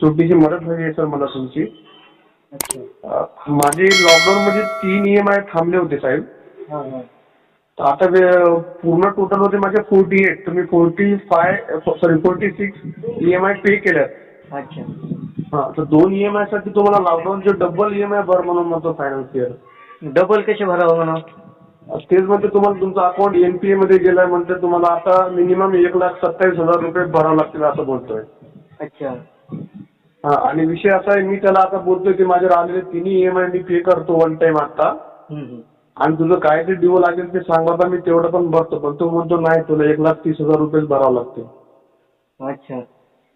छोटीशी मदत हवी आहे सर मला तुमची. अच्छा. माझे लॉकडाऊन मध्ये तीन ई एम आय थांबले होते साहेब. हां हां. तर आता वे- पूर्ण टोटल होते माझे फोर्टी एट तुम्ही forty five sorry forty six E M I pay केल्यात अच्छा. हा तर दोन ई एम आयसाठी तुम्हाला लॉकडाऊनचे डबल ई एम आय भर म्हणून म्हणतो फायनान्शियल डबल कसे भरावं म्हणा? तेच म्हणते तुम्हाला तुमचं अकाउंट एनपीए मध्ये गेलाय म्हणते तुम्हाला आता मिनिमम एक लाख सत्तावीस हजार रुपये भरावं लागतील असं बोलतोय. अच्छा. हा आणि विषय असा आहे मी त्याला आता बोलतोय की माझे राहिलेले तिन्ही ई एम आय मी पे करतो वन टाइम आता. आणि तुझं काय ते डिओ लागेल ते सांग बाबा मी तेवढं पण भरतो पण तो म्हणतो नाही तुला एक लाख तीस हजार रुपये भरावं लागते. अच्छा.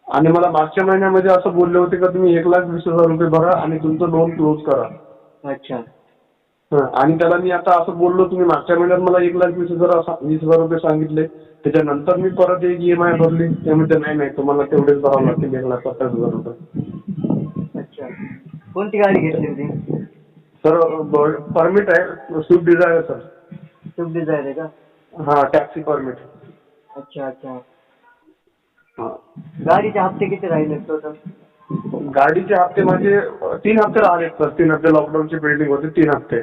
आणि मला मागच्या महिन्यामध्ये असं बोलले होते का तुम्ही एक लाख वीस हजार रुपये भरा आणि तुमचं लोन क्लोज करा. अच्छा. आणि त्याला मी आता असं बोललो तुम्ही मागच्या महिन्यात मला एक लाख वीस हजार वीस हजार रुपये सांगितले. त्याच्यानंतर मी परत एक ई एम आय भरली. ते म्हणते नाही नाही तुम्हाला तेवढेच भरावं लागतील एक लाख सत्तावीस हजार रुपये. अच्छा. कोणती गाडी घेतली होती? सर परमिट आहे. Swift Dzire sir. Swift Dzire आहे का? हा टॅक्सी परमिट अच्छा अच्छा. गाडीचे हप्ते किती राहिले टोटल? गाडीचे हप्ते माझे तीन हप्ते राहिले सर. तीन हप्ते लॉकडाऊनची बिल्डिंग होते तीन हप्ते.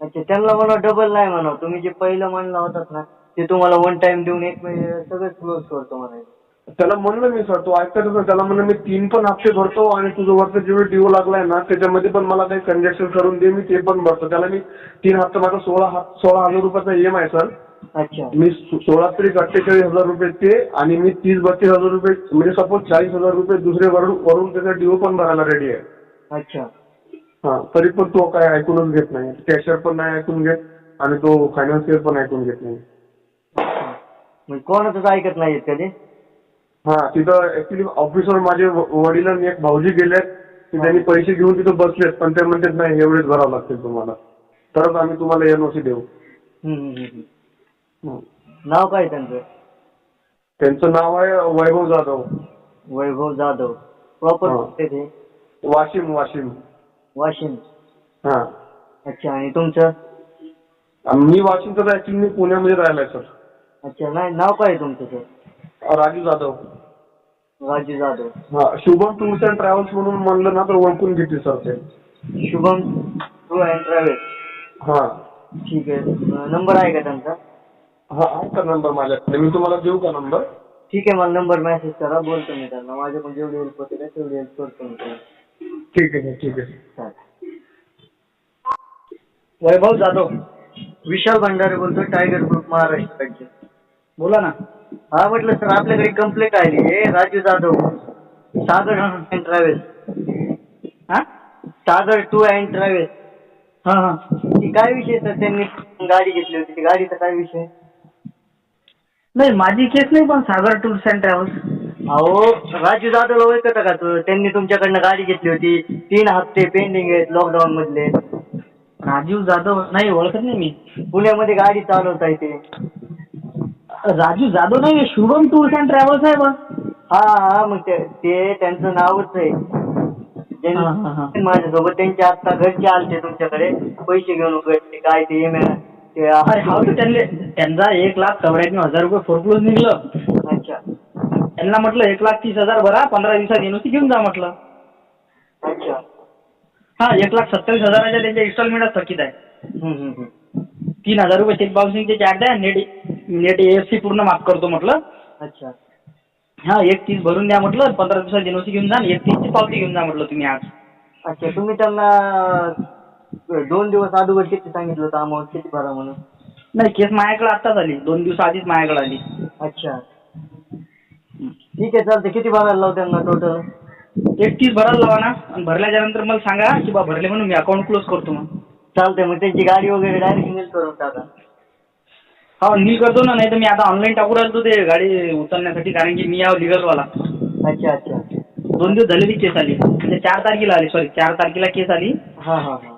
अच्छा त्यांना म्हणा डबल नाही म्हणा. तुम्ही जे पहिलं म्हणलं होतात ना ते तुम्हाला वन टाइम देऊन एक महिने सगळं क्लोज करतो म्हणायचं. त्याला म्हणलं मी सर तो ऐकतच नाही. त्याला म्हणलं मी तीन पण हप्ते भरतो आणि तुझं वरचं जेवढं डिओ लागलाय ना त्याच्यामध्ये पण मला काही कंजेक्शन करून दे मी ते पण भरतो. त्याला मी तीन हप्ते माझा सोळा सोळा हजार रुपयाचा ई एम आय सर. अच्छा. मी सोळा तरी अठ्ठेचाळीस हजार रुपये ते आणि मी तीस बत्तीस हजार रुपये म्हणजे सपोज चाळीस हजार रुपये दुसरे वरून वरून त्याचा डिओ पण भरायला रेडी आहे. अच्छा. हा तरी पण तो काय ऐकूनच घेत नाही. कॅशियर पण नाही ऐकून घेत आणि तो फायनान्शियल पण ऐकून घेत नाही. म्हणजे कोणाचंच ऐकत नाहीत कधी? हा तिथं ऍक्च्युली ऑफिसवर माझे व- वडील आणि एक भाऊजी गेलेत. की त्यांनी पैसे घेऊन तिथं बसलेत पण ते म्हणतात नाही एवढेच भरावं लागतील तुम्हाला. तरच आम्ही तुम्हाला एनओसी देऊ. हम्म, हम्म, हम्म. नाव काय त्यांचं? त्यांचं नाव आहे वैभव जाधव. वैभव जाधव. प्रॉपर हा. कुठे ते? वाशिम वाशिम. वाशिम. हा. अच्छा आणि तुमचं? आणि मी वाशिमचं ऍक्च्युली मी पुण्यामध्ये राहिलाय सर. अच्छा नाही नाव काय आहे तुमचं सर? राजू जाधव. राजू जाधव. हा शुभम टूर्स अँड ट्रॅव्हल्स म्हणून म्हणलं ना तर ओळखून घेतील सर ते. Shubham tour and travels. हा. ठीक आहे. नंबर आहे का त्यांचा? हा आहे का नंबर माझ्याकडे मी तुम्हाला देऊ का नंबर ठीक आहे मला नंबर मेसेज करा. बोलतो मी त्यांना. माझ्याकडून जेवढी हेल्प होते ना तेवढी हेल्प करतो मी त्यांना. ठीक आहे ठीक आहे. चालेल. वैभव जाधव विशाल भंडारे बोलतो टायगर ग्रुप महाराष्ट्र बोला ना. हा म्हटलं सर आपल्याकडे कंप्लेंट आली आहे राजू जाधव सागर अँड ट्रॅव्हल्स हा? सागर टू अँड ट्रॅव्हल्स हा हा. ती काय विषय सर त्यांनी गाडी घेतली होती. ती गाडीचा काय विषय? नाही माझी केस नाही पण सागर टूर्स अँड ट्रॅव्हल्स अहो राजू जाधवला ओळखता का तू? त्यांनी तुमच्याकडनं गाडी घेतली होती. तीन हप्ते पेंडिंग आहेत लॉकडाऊन मधले. राजीव जाधव नाही ओळखत नाही मी. पुण्यामध्ये गाडी चालवता येते राजू जाधव नाही हे शुभम टूर्स अँड ट्रॅव्हल्स आहे बा हा हा मग ते ते त्यांचं नावच आहे. हा, हा, हा. माझ्यासोबत त्यांचे आता घरचे आलते तुमच्याकडे. पैसे घेऊन उघडले काय ते EMI त्यांचा एक लाख चौऱ्याण्णव हजार रुपये फोरक्लोज निघलं. अच्छा. त्यांना म्हटलं एक लाख तीस हजार भरा पंधरा दिवसात एनओसी घेऊन जा म्हटलं. अच्छा. हा एक लाख सत्तावीस हजाराच्या त्यांच्या इन्स्टॉलमेंट थकीत आहे. तीन हजार रुपये चेक बाउन्सिंगचे चार्ज आहे नेट नेट एएफसी पूर्ण माफ करतो म्हटलं. अच्छा. हा एक तीस भरून द्या म्हटलं पंधरा दिवसात एनओसी घेऊन जा एक तीसची पावती घेऊन जा म्हटलं तुम्ही आज. अच्छा तुम्ही त्यांना दोन दिवस अगोदर किती सांगितलं होतं अमाऊंट किती भरा म्हणून. नाही केस माझ्याकडे आत्ताच आली दोन दिवस आधीच माझ्याकडे आली. अच्छा. ठीक आहे चालतं किती भरायला लावू त्यांना टोटल एक तीस भरायला लावा ना. आणि भरल्याच्या नंतर मला सांगा की बा भरले म्हणून मी अकाउंट क्लोज करतो मग. चालतंय मग त्यांची गाडी वगैरे डायरेक्ट नील करून टाका. हा मी करतो ना नाही तर मी आता ऑनलाईन टाकू राहिलो ते गाडी उचलण्यासाठी कारण की मी याव लिगलवाला अच्छा अच्छा. दोन दिवस झाले ती केस आली. म्हणजे चार तारखेला आली सॉरी चार तारखेला केस आली. हा हा हा.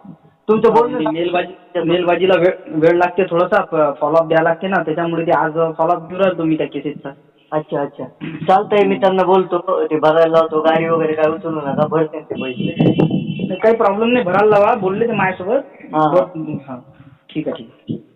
तुमचं बोलणं मेलबाजी मेलबाजीला वेळ वेळ लागते थोडासा फॉलोअप द्यावा लागते ना त्याच्यामुळे ते आज फॉलोअप घेऊन राहिलो मी त्या केसेसचा अच्छा अच्छा. चालतंय मी त्यांना बोलतो. ते भरायला लावतो गाडी वगैरे काय उचलू नका भरते ते पैसे. काही प्रॉब्लेम नाही भरायला लावा. बोलले ते माझ्यासोबत. हा. हा. ठीक आहे ठीक आहे.